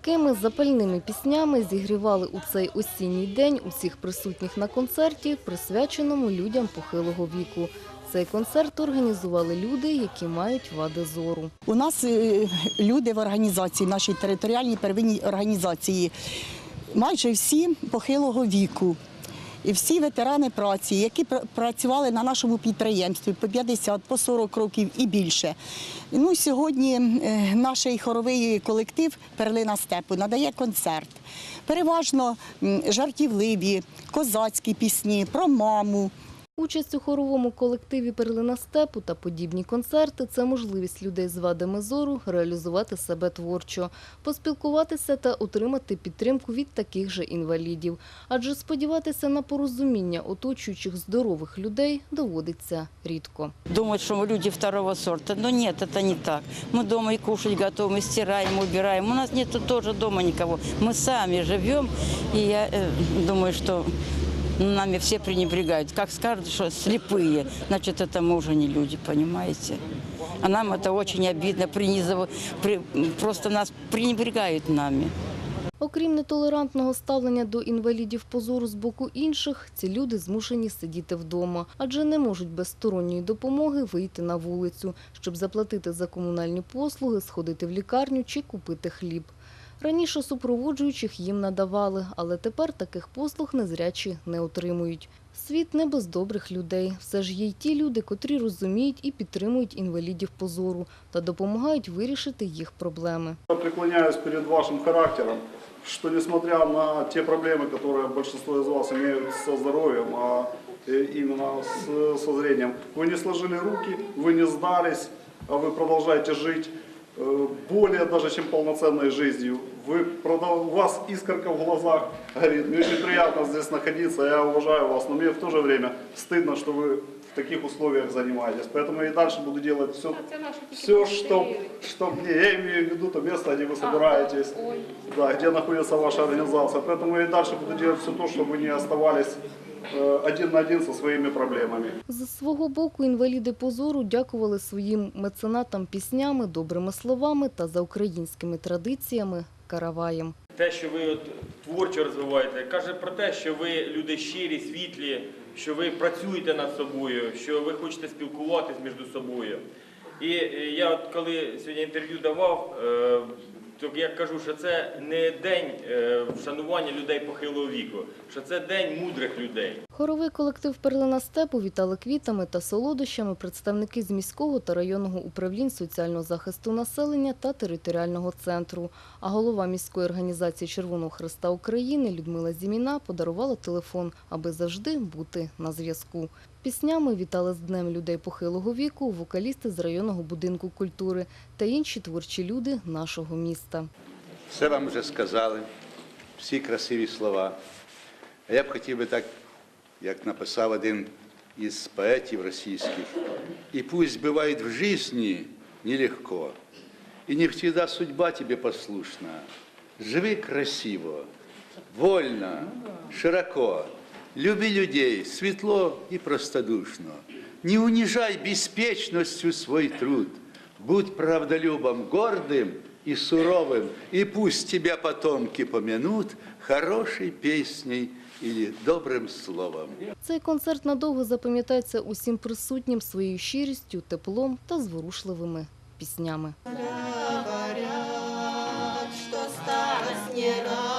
такими запальними піснями зігрівали у цей осінній день усіх присутніх на концерті, присвяченому людям похилого віку. Цей концерт організували люди, які мають вади зору. У нас е, люди в організації, нашій територіальній первинній організації, майже всі похилого віку. І всі ветерани праці, які працювали на нашому підприємстві по 50, по 40 років і більше. Ну, сьогодні е, наш хоровий колектив Перлина степу надає концерт. Переважно жартівливі, козацькі пісні про маму, Участь у хоровому колективі «Перлина степу» та подібні концерти – це можливість людей з вадами зору реалізувати себе творчо, поспілкуватися та отримати підтримку від таких же інвалідів. Адже сподіватися на порозуміння оточуючих здорових людей доводиться рідко. Думают, что мы люди второго сорта. Но нет, это не так. Мы дома и кушать готовим, и стираем, и убираем. У нас нет тоже дома никого. Мы сами живем, и я э, думаю, что нами все пренебрегают. Как скажут, что слепые, значит, это мы уже не люди, понимаете? А нам это очень обидно, принизово, при- просто нас пренебрегают нами. Окрім нетолерантного ставлення до інвалідів позору з боку інших, ці люди змушені сидіти вдома, адже не можуть без сторонньої допомоги вийти на вулицю, щоб заплатити за комунальні послуги, сходити в лікарню чи купити хліб. Раніше супроводжуючих їм надавали, але тепер таких послуг незрячі не отримують. Світ не без добрих людей. Все ж є й ті люди, котрі розуміють і підтримують інвалідів позору та допомагають вирішити їх проблеми. Я преклоняюсь перед вашим характером, что несмотря на те проблемы, которые большинство из вас имеют со здоровьем, а э, именно с, со зрением, вы не сложили руки, вы не сдались, а вы продолжаете жить э, более даже, чем полноценной жизнью. Вы, продол- у вас искорка в глазах горит. Мне очень приятно здесь находиться, я уважаю вас, но мне в то же время стыдно, что вы в таких условиях занимаетесь. Поэтому я и дальше буду делать все, все что, что мне, я имею в виду то место, где вы собираетесь, да, где находится ваша организация. Поэтому я и дальше буду делать все то, чтобы вы не оставались э, один на один со своими проблемами. З свого боку інваліди позору дякували своїм меценатам піснями, добрими словами та за українськими традиціями караваєм. Те, що ви от творчо розвиваєте, каже про те, що ви люди щирі, світлі, що ви працюєте над собою, що ви хочете спілкуватись між собою. І е, я от коли сьогодні інтерв'ю давав, то я кажу, що це не день е, вшанування людей похилого віку, що це день мудрих людей. Хоровий колектив «Перлина степу» вітали квітами та солодощами представники з міського та районного управлінь соціального захисту населення та територіального центру. А голова міської організації Червоного Христа України Людмила Зіміна подарувала телефон, аби завжди бути на зв'язку. Піснями вітали з Днем людей похилого віку вокалісти з районного будинку культури та інші творчі люди нашого міста. Все вам вже сказали, всі красиві слова. Я б хотів би так, як написав один із поетів російських, «І пусть бывает в жизни нелегко, и не всегда судьба тебе послушна. Живи красиво, вольно, широко, люби людей, светло и простодушно. Не унижай беспечностью свой труд, будь правдолюбом гордым и суровым, и пусть тебя потомки помянут хорошей песней или добрим словом. Цей концерт надовго запам'ятається усім присутнім своєю щирістю, теплом та зворушливими піснями. что старость не радость,